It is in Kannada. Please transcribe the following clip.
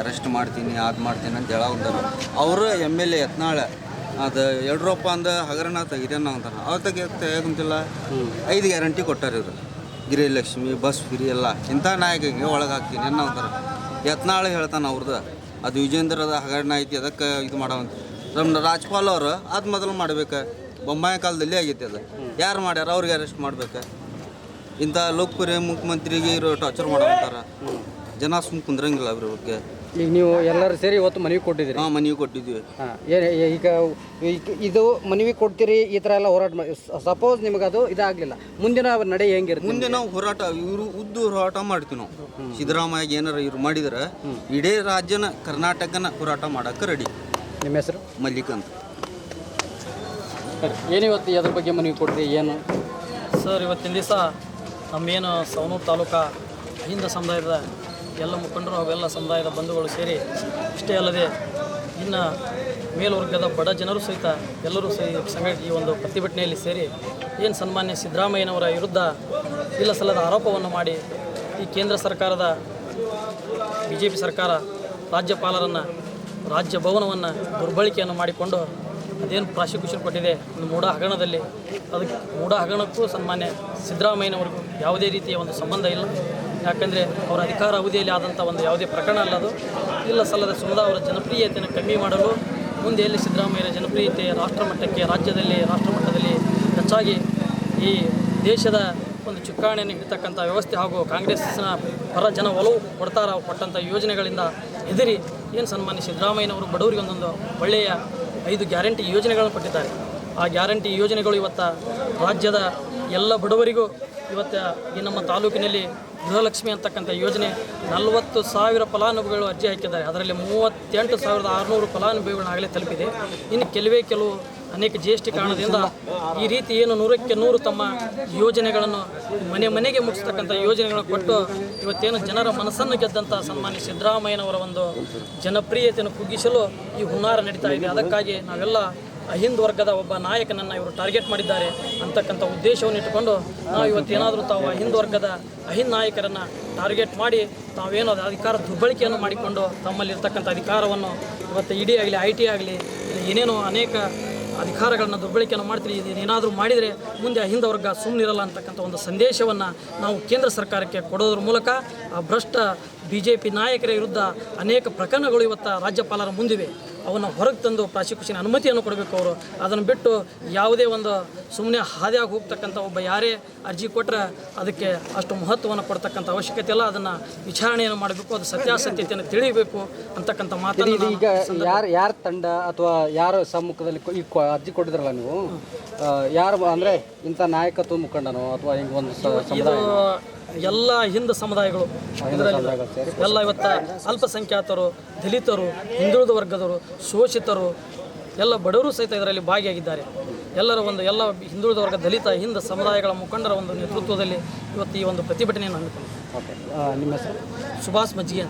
ಅರೆಸ್ಟ್ ಮಾಡ್ತೀನಿ ಅದು ಮಾಡ್ತೀನಿ ಅಂತ ಹೇಳಾವಂತಾರ ಅವರು ಎಂ ಎಲ್ ಎ ಯತ್ನಾಳ, ಅದು ಯಡ್ರಪ್ಪ ಅಂದ ಹಗರಣ ತೆಗಿದೇನ ಅಂತಾರ. ಅವ್ರು ತೆಗಿ ತೆಗಿಯಂತಿಲ್ಲ ಐದು ಗ್ಯಾರಂಟಿ ಕೊಟ್ಟಾರ ಇವರು. ಗಿರಿಲಕ್ಷ್ಮಿ, ಬಸ್ ಫ್ರೀ ಎಲ್ಲ. ಇಂಥ ನಾಯಕಿಗೆ ಒಳಗೆ ಹಾಕ್ತೀನಿ ಅನ್ನೋ ಅಂತಾರ. ಯತ್ನಾಳ ಹೇಳ್ತಾನೆ ಅವ್ರದ್ದು ಅದು ವಿಜೇಂದ್ರದ ಹಗರಣ ಐತಿ, ಅದಕ್ಕೆ ಇದು ಮಾಡವಂತ ನಮ್ಮ ರಾಜ್ಪಾಲ್ ಅವರು, ಅದು ಮೊದಲು ಮಾಡ್ಬೇಕು. ಬೊಂಬಾಯಿ ಕಾಲದಲ್ಲಿ ಆಗೈತಿ ಅದು. ಯಾರು ಮಾಡ್ಯಾರ? ಅವ್ರಿಗೆ ಅರೆಸ್ಟ್ ಮಾಡ್ಬೇಕು. ಇಂಥ ಲೋಕಪ್ರಿಯ ಮುಖ್ಯಮಂತ್ರಿಗೆ ಇರೋ ಟಾರ್ಚರ್ ಅಂತಾರೆ. ಜನ ಸುಮ್ಮ ಕುಂದ್ರಂಗಿಲ್ಲ ಅವ್ರ ಬಗ್ಗೆ. ಈಗ ನೀವು ಎಲ್ಲರೂ ಸೇರಿ ಇವತ್ತು ಮನವಿ ಕೊಟ್ಟಿದ್ದೀರಿ. ಹಾಂ ಮನವಿ ಕೊಟ್ಟಿದ್ದೀವಿ. ಹಾಂ ಏನು ಈಗ ಈಗ ಇದು ಮನವಿ ಕೊಡ್ತೀರಿ ಈ ಥರ ಎಲ್ಲ ಹೋರಾಟ ಮಾಡಿ ಸಪೋಸ್ ನಿಮಗೆ ಅದು ಇದಾಗಲಿಲ್ಲ. ಮುಂದಿನ ನಡೆ ಹೆಂಗಿರುತ್ತೆ ಮುಂದೆ ನಾವು ಹೋರಾಟ ಇವರು ಉದ್ದು ಹೋರಾಟ ಮಾಡ್ತೀವಿ ನಾವು. ಸಿದ್ದರಾಮಯ್ಯ ಏನಾರ ಇವ್ರು ಮಾಡಿದ್ರೆ ಇಡೀ ರಾಜ್ಯನ ಕರ್ನಾಟಕನ ಹೋರಾಟ ಮಾಡೋಕ್ಕೆ ರೆಡಿ ನಿಮ್ಮ ಹೆಸರು? ಮಲ್ಲಿಕ್ ಅಂತ ಏನಿವತ್ತು ಇವತ್ತು ಅದ್ರ ಬಗ್ಗೆ ಮನವಿ ಕೊಡ್ತೀವಿ ಏನು? ಸರ್ ಇವತ್ತಿನ ದಿವಸ ನಮ್ಮೇನು ಸವನೂರು ತಾಲೂಕಾ ಹಿಂದ ಸಮುದಾಯದ ಎಲ್ಲ ಮುಖಂಡರು ಅವೆಲ್ಲ ಸಮುದಾಯದ ಬಂಧುಗಳು ಸೇರಿ ಇಷ್ಟೇ ಅಲ್ಲದೆ ಇನ್ನು ಮೇಲ್ವರ್ಗದ ಬಡ ಜನರು ಸಹಿತ ಎಲ್ಲರೂ ಸಹಿ ಸಂಘಟ ಈ ಒಂದು ಪ್ರತಿಭಟನೆಯಲ್ಲಿ ಸೇರಿ ಏನು ಸನ್ಮಾನ್ಯ ಸಿದ್ದರಾಮಯ್ಯನವರ ವಿರುದ್ಧ ಇಲ್ಲ ಸಲ್ಲದ ಆರೋಪವನ್ನು ಮಾಡಿ ಈ ಕೇಂದ್ರ ಸರ್ಕಾರದ ಬಿ ಜೆ ಪಿ ಸರ್ಕಾರ ರಾಜ್ಯಪಾಲರನ್ನು ರಾಜ್ಯ ಭವನವನ್ನು ದುರ್ಬಳಕೆಯನ್ನು ಮಾಡಿಕೊಂಡು ಅದೇನು ಪ್ರಾಸಿಕ್ಯೂಷನ್ ಕೊಟ್ಟಿದೆ ಒಂದು ಮೂಢ ಹಗರಣದಲ್ಲಿ ಅದಕ್ಕೆ ಮೂಢ ಹಗರಣಕ್ಕೂ ಸನ್ಮಾನ್ಯ ಸಿದ್ದರಾಮಯ್ಯನವರಿಗೂ ಯಾವುದೇ ರೀತಿಯ ಒಂದು ಸಂಬಂಧ ಇಲ್ಲ. ಯಾಕಂದರೆ ಅವರ ಅಧಿಕಾರ ಅವಧಿಯಲ್ಲಿ ಆದಂಥ ಒಂದು ಯಾವುದೇ ಪ್ರಕರಣ ಅಲ್ಲದು ಇಲ್ಲ ಸಲ್ಲದ ಸುಮದಾ ಅವರ ಜನಪ್ರಿಯತೆಯನ್ನು ಕಮ್ಮಿ ಮಾಡಲು ಮುಂದೆ ಎಲ್ಲಿ ಸಿದ್ದರಾಮಯ್ಯರ ಜನಪ್ರಿಯತೆ ರಾಷ್ಟ್ರಮಟ್ಟಕ್ಕೆ, ರಾಜ್ಯದಲ್ಲಿ, ರಾಷ್ಟ್ರಮಟ್ಟದಲ್ಲಿ ಹೆಚ್ಚಾಗಿ ಈ ದೇಶದ ಒಂದು ಚುಕ್ಕಾಣಿಯನ್ನು ಹಿಡಿತಕ್ಕಂಥ ವ್ಯವಸ್ಥೆ ಹಾಗೂ ಕಾಂಗ್ರೆಸ್ನ ಪರ ಜನ ಒಲವು ಕೊಡ್ತಾರ ಕೊಟ್ಟಂಥ ಯೋಜನೆಗಳಿಂದ ಹೆದರಿ ಏನು ಸನ್ಮಾನ್ಯ ಸಿದ್ದರಾಮಯ್ಯನವರು ಬಡವರಿಗೆ ಒಂದೊಂದು ಒಳ್ಳೆಯ ಐದು ಗ್ಯಾರಂಟಿ ಯೋಜನೆಗಳನ್ನು ಕೊಟ್ಟಿದ್ದಾರೆ. ಆ ಗ್ಯಾರಂಟಿ ಯೋಜನೆಗಳು ಇವತ್ತು ರಾಜ್ಯದ ಎಲ್ಲ ಬಡವರಿಗೂ ಇವತ್ತು ಈ ನಮ್ಮ ತಾಲೂಕಿನಲ್ಲಿ ಗೃಹಲಕ್ಷ್ಮಿ ಅಂತಕ್ಕಂಥ ಯೋಜನೆ ನಲವತ್ತು ಸಾವಿರ ಫಲಾನುಭವಿಗಳು ಅರ್ಜಿ ಹಾಕಿದ್ದಾರೆ. ಅದರಲ್ಲಿ ಮೂವತ್ತೆಂಟು ಸಾವಿರದ ಆರುನೂರು ಫಲಾನುಭವಿಗಳನ್ನ ಆಗಲೇ ತಲುಪಿದೆ. ಇನ್ನು ಕೆಲವೇ ಕೆಲವು ಅನೇಕ ಜಿ ಎಸ್ ಟಿ ಕಾರಣದಿಂದ ಈ ರೀತಿ ಏನು ನೂರಕ್ಕೆ ನೂರು ತಮ್ಮ ಯೋಜನೆಗಳನ್ನು ಮನೆ ಮನೆಗೆ ಮುಗಿಸ್ತಕ್ಕಂಥ ಯೋಜನೆಗಳನ್ನು ಕೊಟ್ಟು ಇವತ್ತೇನು ಜನರ ಮನಸ್ಸನ್ನು ಗೆದ್ದಂಥ ಸನ್ಮಾನ್ಯ ಸಿದ್ದರಾಮಯ್ಯನವರ ಒಂದು ಜನಪ್ರಿಯತೆಯನ್ನು ಕುಗ್ಗಿಸಲು ಈ ಹುನ್ನಾರ ನಡೀತಾ ಇದೆ. ಅದಕ್ಕಾಗಿ ನಾವೆಲ್ಲ ಅಹಿಂದ್ ವರ್ಗದ ಒಬ್ಬ ನಾಯಕನನ್ನು ಇವರು ಟಾರ್ಗೆಟ್ ಮಾಡಿದ್ದಾರೆ ಅಂತಕ್ಕಂಥ ಉದ್ದೇಶವನ್ನು ಇಟ್ಟುಕೊಂಡು ನಾವು ಇವತ್ತೇನಾದರೂ ತಾವು ಅಹಿಂದ್ ವರ್ಗದ ಅಹಿಂದ್ ನಾಯಕರನ್ನು ಟಾರ್ಗೆಟ್ ಮಾಡಿ ತಾವೇನು ಅದು ಅಧಿಕಾರ ದುರ್ಬಳಕೆಯನ್ನು ಮಾಡಿಕೊಂಡು ತಮ್ಮಲ್ಲಿರ್ತಕ್ಕಂಥ ಅಧಿಕಾರವನ್ನು ಇವತ್ತು ಇಡಿ ಆಗಲಿ, ಐ ಟಿ ಆಗಲಿ ಏನೇನೋ ಅನೇಕ ಅಧಿಕಾರಗಳನ್ನು ದುರ್ಬಳಕೆಯನ್ನು ಮಾಡ್ತೀರಿ ಏನಾದರೂ ಮಾಡಿದರೆ ಮುಂದೆ ಅಹಿಂದ ವರ್ಗ ಸುಮ್ಮನಿರಲ್ಲ ಅಂತಕ್ಕಂಥ ಒಂದು ಸಂದೇಶವನ್ನು ನಾವು ಕೇಂದ್ರ ಸರ್ಕಾರಕ್ಕೆ ಕೊಡೋದ್ರ ಮೂಲಕ ಆ ಭ್ರಷ್ಟ ಬಿ ಜೆ ಪಿ ನಾಯಕರ ವಿರುದ್ಧ ಅನೇಕ ಪ್ರಕರಣಗಳು ಇವತ್ತು ರಾಜ್ಯಪಾಲರ ಮುಂದಿವೆ. ಅವನ್ನು ಹೊರಗೆ ತಂದು ಪ್ರಾಸಿಕ್ಯೂಷನ್ ಅನುಮತಿಯನ್ನು ಕೊಡಬೇಕು ಅವರು. ಅದನ್ನು ಬಿಟ್ಟು ಯಾವುದೇ ಒಂದು ಸುಮ್ಮನೆ ಹಾದಿಯಾಗಿ ಹೋಗ್ತಕ್ಕಂಥ ಒಬ್ಬ ಯಾರೇ ಅರ್ಜಿ ಕೊಟ್ಟರೆ ಅದಕ್ಕೆ ಅಷ್ಟು ಮಹತ್ವವನ್ನು ಕೊಡ್ತಕ್ಕಂಥ ಅವಶ್ಯಕತೆ ಇಲ್ಲ. ಅದನ್ನು ವಿಚಾರಣೆಯನ್ನು ಮಾಡಬೇಕು. ಅದು ಸತ್ಯಾಸತ್ಯತೆಯನ್ನು ತಿಳಿಬೇಕು ಅಂತಕ್ಕಂಥ ಮಾತನ್ನು ಈಗ ಯಾರು ಯಾರ ತಂಡ ಅಥವಾ ಯಾರ ಸಮ್ಮುಖದಲ್ಲಿ ಅರ್ಜಿ ಕೊಟ್ಟಿದ್ರಲ್ಲ ನೀವು? ಯಾರು ಅಂದರೆ ಇಂಥ ನಾಯಕತ್ವ ಮುಖಂಡನೋ ಅಥವಾ ಹಿಂಗೆ ಒಂದು ಎಲ್ಲ ಹಿಂದೂ ಸಮುದಾಯಗಳು ಇದರಲ್ಲಿ ಎಲ್ಲ ಇವತ್ತು ಅಲ್ಪಸಂಖ್ಯಾತರು ದಲಿತರು ಹಿಂದುಳಿದ ವರ್ಗದವರು ಶೋಷಿತರು ಎಲ್ಲ ಬಡವರು ಸಹಿತ ಇದರಲ್ಲಿ ಭಾಗಿಯಾಗಿದ್ದಾರೆ. ಎಲ್ಲರ ಒಂದು ಎಲ್ಲ ಹಿಂದುಳಿದ ವರ್ಗ ದಲಿತ ಹಿಂದ ಸಮುದಾಯಗಳ ಮುಖಂಡರ ಒಂದು ನೇತೃತ್ವದಲ್ಲಿ ಇವತ್ತು ಈ ಒಂದು ಪ್ರತಿಭಟನೆಯನ್ನು ಹಮ್ಮಿಕೊಂಡಿದೆ ನಿಮ್ಮ ಹೆಸರು? ಸುಭಾಷ್ ಮಜ್ಜಿಗೆ